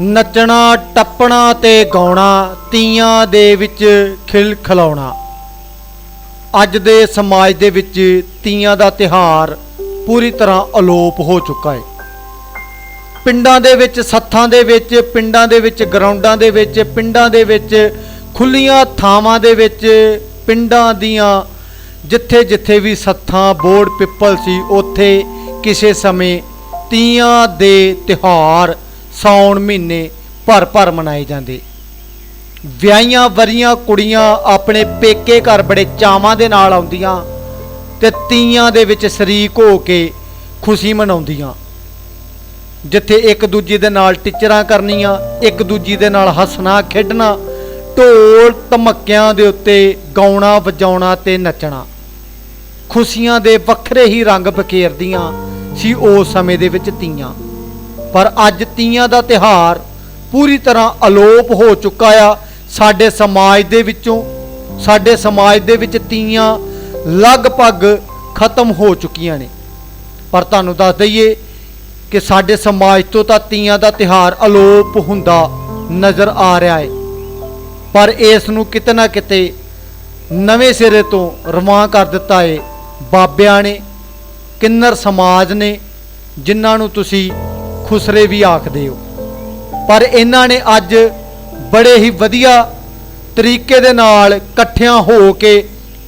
ਨੱਚਣਾ, ਟੱਪਣਾ ਤੇ ਗਾਉਣਾ, ਤੀਆਂ ਦੇ ਵਿੱਚ ਖਿਲ ਖਲਾਉਣਾ। ਅੱਜ ਦੇ ਸਮਾਜ ਦੇ ਵਿੱਚ ਤੀਆਂ ਦਾ ਤਿਹਾਰ ਪੂਰੀ ਤਰ੍ਹਾਂ ਅਲੋਪ ਹੋ ਚੁੱਕਾ ਹੈ ਪਿੰਡਾਂ ਦੇ ਵਿੱਚ, ਸੱਥਾਂ ਦੇ ਵਿੱਚ, ਪਿੰਡਾਂ ਦੇ ਵਿੱਚ, ਗਰਾਊਂਡਾਂ ਦੇ ਵਿੱਚ, ਪਿੰਡਾਂ ਦੇ ਵਿੱਚ ਖੁੱਲੀਆਂ ਥਾਵਾਂ ਦੇ ਵਿੱਚ, ਪਿੰਡਾਂ ਦੀਆਂ ਜਿੱਥੇ ਜਿੱਥੇ ਵੀ ਸੱਥਾਂ ਬੋਰਡ ਪਿੱਪਲ ਸੀ, ਉੱਥੇ ਕਿਸੇ ਸਮੇਂ ਤੀਆਂ ਦੇ ਤਿਹਾਰ ਸਾਉਣ ਮਹੀਨੇ ਭਰ ਭਰ ਮਨਾਏ ਜਾਂਦੇ। ਵਿਆਹੀਆਂ ਵਰੀਆਂ ਕੁੜੀਆਂ ਆਪਣੇ ਪੇਕੇ ਘਰ ਬੜੇ ਚਾਵਾਂ ਦੇ ਨਾਲ ਆਉਂਦੀਆਂ ਤੇ ਤੀਆਂ ਦੇ ਵਿੱਚ ਸ਼ਰੀਕ ਹੋ ਕੇ ਖੁਸ਼ੀ ਮਨਾਉਂਦੀਆਂ। ਜਿੱਥੇ ਇੱਕ ਦੂਜੀ ਦੇ ਨਾਲ ਟੀਚਰਾਂ ਕਰਨੀਆਂ, ਇੱਕ ਦੂਜੀ ਦੇ ਨਾਲ ਹੱਸਣਾ, ਖੇਡਣਾ, ਢੋਲ ਧਮੱਕਿਆਂ ਦੇ ਉੱਤੇ ਗਾਉਣਾ, ਵਜਾਉਣਾ ਤੇ ਨੱਚਣਾ। ਖੁਸ਼ੀਆਂ ਦੇ ਵੱਖਰੇ ਹੀ ਰੰਗ ਬਖੇਰਦੀਆਂ ਸੀ ਉਸ ਸਮੇਂ ਦੇ ਵਿੱਚ ਤੀਆਂ। ਪਰ ਅੱਜ ਤੀਆਂ ਦਾ ਤਿਹਾਰ ਪੂਰੀ ਤਰ੍ਹਾਂ ਅਲੋਪ ਹੋ ਚੁੱਕਾ ਆ। ਸਾਡੇ ਸਮਾਜ ਦੇ ਵਿੱਚੋਂ, ਸਾਡੇ ਸਮਾਜ ਦੇ ਵਿੱਚ ਤੀਆਂ ਲਗਭਗ ਖਤਮ ਹੋ ਚੁੱਕੀਆਂ ਨੇ। ਪਰ ਤੁਹਾਨੂੰ ਦੱਸ ਦਈਏ ਕਿ ਸਾਡੇ ਸਮਾਜ ਤੋਂ ਤਾਂ ਤੀਆਂ ਦਾ ਤਿਹਾਰ ਅਲੋਪ ਹੁੰਦਾ ਨਜ਼ਰ ਆ ਰਿਹਾ ਹੈ ਪਰ ਇਸ ਨੂੰ ਕਿਤੇ ਨਾ ਕਿਤੇ ਨਵੇਂ ਸਿਰੇ ਤੋਂ ਰਵਾਂ ਕਰ ਦਿੱਤਾ ਏ। ਬਾਬਿਆਂ ਨੇ, ਕਿੰਨਰ ਸਮਾਜ ਨੇ, ਜਿਨ੍ਹਾਂ ਨੂੰ ਤੁਸੀਂ ਖੁਸਰੇ ਵੀ ਆਖਦੇ ਹੋ। ਪਰ ਇਹਨਾਂ ਨੇ ਅੱਜ ਬੜੇ ਹੀ ਵਧੀਆ ਤਰੀਕੇ ਦੇ ਨਾਲ ਇਕੱਠਿਆਂ ਹੋ ਕੇ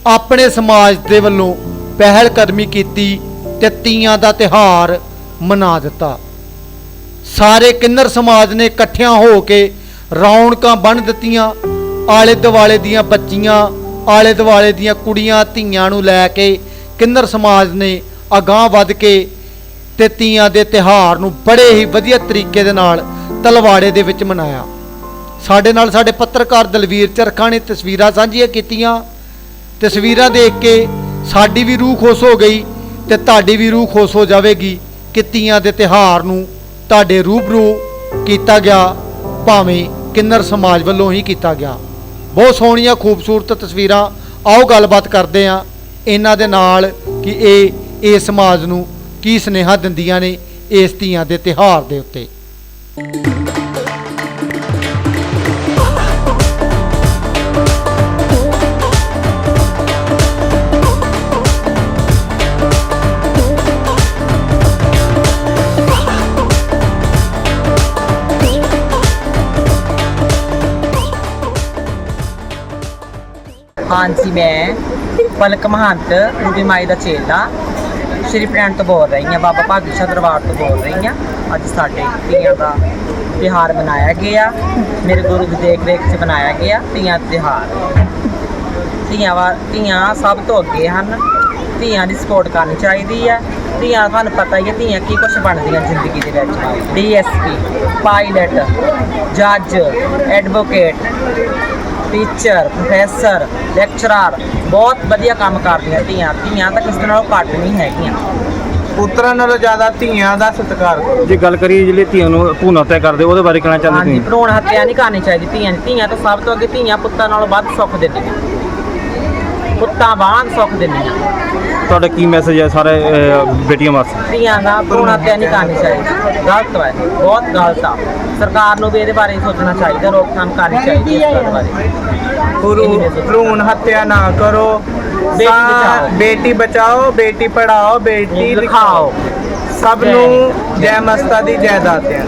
ਆਪਣੇ ਸਮਾਜ ਦੇ ਵੱਲੋਂ ਪਹਿਲ ਕਦਮੀ ਕੀਤੀ ਤੇ ਤੀਆਂ ਦਾ ਤਿਹਾਰ ਮਨਾ ਦਿੱਤਾ। ਸਾਰੇ ਕਿੰਨਰ ਸਮਾਜ ਨੇ ਇਕੱਠਿਆਂ ਹੋ ਕੇ ਰੌਣਕਾਂ ਬੰਨ ਦਿੱਤੀਆਂ। ਆਲੇ ਦੁਆਲੇ ਦੀਆਂ ਬੱਚੀਆਂ ਆਲੇ ਦੁਆਲੇ ਦੀਆਂ ਕੁੜੀਆਂ, ਧੀਆਂ ਨੂੰ ਲੈ ਕੇ ਕਿੰਨਰ ਸਮਾਜ ਨੇ ਅਗਾਹ ਵੱਧ ਕੇ ਤੇ ਤੀਆਂ ਦੇ ਤਿਹਾਰ ਨੂੰ ਬੜੇ ਹੀ ਵਧੀਆ ਤਰੀਕੇ ਦੇ ਨਾਲ ਤਲਵਾੜੇ ਦੇ ਵਿੱਚ ਮਨਾਇਆ। ਸਾਡੇ ਨਾਲ ਸਾਡੇ ਪੱਤਰਕਾਰ ਦਲਵੀਰ ਚਰਖਾ ਨੇ ਤਸਵੀਰਾਂ ਸਾਂਝੀਆਂ ਕੀਤੀਆਂ। ਤਸਵੀਰਾਂ ਦੇਖ ਕੇ ਸਾਡੀ ਵੀ ਰੂਹ ਖੁਸ਼ ਹੋ ਗਈ ਤੇ ਤੁਹਾਡੀ ਵੀ ਰੂਹ ਖੁਸ਼ ਹੋ ਜਾਵੇਗੀ ਕਿ ਤੀਆਂ ਦੇ ਤਿਹਾਰ ਨੂੰ ਤੁਹਾਡੇ ਰੂਬਰੂ ਕੀਤਾ ਗਿਆ, ਭਾਵੇਂ ਕਿੰਨਰ ਸਮਾਜ ਵੱਲੋਂ ਹੀ ਕੀਤਾ ਗਿਆ। ਬਹੁਤ ਸੋਹਣੀਆਂ, ਖੂਬਸੂਰਤ ਤਸਵੀਰਾਂ। ਆਓ ਗੱਲਬਾਤ ਕਰਦੇ ਹਾਂ ਇਹਨਾਂ ਦੇ ਨਾਲ ਕਿ ਇਹ ਇਸ ਸਮਾਜ ਨੂੰ ਕੀ ਸਨੇਹਾ ਦਿੰਦੀਆਂ ਨੇ ਇਸ ਧੀਆਂ ਦੇ ਤਿਹਾਰ ਦੇ ਉੱਤੇ? ਹਾਂਜੀ, ਮੈਂ ਪਲਕ ਮਹੰਤ, ਰੂਬੀ ਮਾਈ ਦਾ ਚੇਲਾ। ਸ਼੍ਰੀ ਪ੍ਰਾਣ ਤੋਂ ਬੋਲ ਰਹੀ ਹਾਂ, ਬਾਬਾ ਭਾਗੂ ਸ਼ਾਹ ਦਰਬਾਰ ਤੋਂ ਬੋਲ ਰਹੀ ਹਾਂ। ਅੱਜ ਸਾਡੇ ਧੀਆਂ ਦਾ ਤਿਹਾਰ ਮਨਾਇਆ ਗਿਆ। ਮੇਰੇ ਗੁਰੂ ਦੀ ਦੇਖ ਰੇਖ 'ਚ ਮਨਾਇਆ ਗਿਆ ਧੀਆਂ ਦਾ ਤਿਹਾਰ ਧੀਆਂ ਵਾ ਧੀਆਂ ਸਭ ਤੋਂ ਅੱਗੇ ਹਨ। ਧੀਆਂ ਦੀ ਸਪੋਰਟ ਕਰਨੀ ਚਾਹੀਦੀ ਹੈ ਧੀਆਂ ਤੁਹਾਨੂੰ ਪਤਾ ਹੀ ਹੈ ਧੀਆਂ ਕੀ ਕੁਝ ਬਣਦੀਆਂ ਜ਼ਿੰਦਗੀ ਦੇ ਵਿੱਚ। ਡੀਐਸਪੀ ਪਾਇਲਟ ਜੱਜ ਐਡਵੋਕੇਟ ਟੀਚਰ ਪ੍ਰੋਫੈਸਰ ਲੈਕਚਰਰ ਬਹੁਤ ਵਧੀਆ ਕੰਮ ਕਰਦੀਆਂ ਧੀਆਂ। ਧੀਆਂ ਤਾਂ ਕਿਸੇ ਨਾਲੋਂ ਘੱਟ ਨਹੀਂ ਹੈਗੀਆਂ। ਪੁੱਤਰਾਂ ਨਾਲੋਂ ਜ਼ਿਆਦਾ ਧੀਆਂ ਦਾ ਸਤਿਕਾਰ ਕਰੋ। ਜੇ ਗੱਲ ਕਰੀਏ ਜਿਹੜੇ ਧੀਆਂ ਨੂੰ ਭੂਣ ਹੱਤਿਆ ਕਰਦੇ ਉਹਦੇ ਬਾਰੇ ਕਹਿਣਾ ਚਾਹੁੰਦੇ ਹਾਂਜੀ ਤੁਸੀਂ? ਭਰੂਣ ਹੱਤਿਆ ਨਹੀਂ ਕਰਨੀ ਚਾਹੀਦੀ ਧੀਆਂ ਦੀ। ਧੀਆਂ ਤਾਂ ਸਭ ਤੋਂ ਅੱਗੇ ਧੀਆਂ ਪੁੱਤਾਂ ਨਾਲੋਂ ਵੱਧ ਸੁੱਖ ਦਿੰਦੀਆਂ। ਪੁੱਤਾਂ ਵਾਂਗ ਸੁੱਖ ਦਿੰਦੀਆਂ। ਤੁਹਾਡਾ ਕੀ ਮੈਸੇਜ ਹੈ ਸਾਰੇ ਅਹ, ਬੇਟੀਆਂ ਵਾਸਤੇ? ਧੀਆਂ ਦਾ ਭਰੂਣ ਹੱਤਿਆ ਨਹੀਂ ਕਰਨੀ ਚਾਹੀਦੀ। ਗਲਤ ਹੈ ਬਹੁਤ ਗਲਤ ਆ। ਸਰਕਾਰ ਨੂੰ ਵੀ ਇਹਦੇ ਬਾਰੇ ਸੋਚਣਾ ਚਾਹੀਦਾ ਰੋਕਥਾਮ ਕਰਨੀ ਚਾਹੀਦੀ ਹੈ ਇਸ ਗੱਲ ਬਾਰੇ। message। ਭਰੂਣ ਹੱਤਿਆ ਨਾ ਕਰੋ। ਬੇਟੀ ਸਾ- ਬਚਾਓ। ਬੇਟੀ ਬਚਾਓ ਬੇਟੀ ਪੜਾਓ ਬੇਟੀ ਲਿਖਾਓ। ਸਭ ਨੂੰ ਜੈ ਮਸਤਾ ਦੀ ਜੈ ਦਾਤਿਆਂ।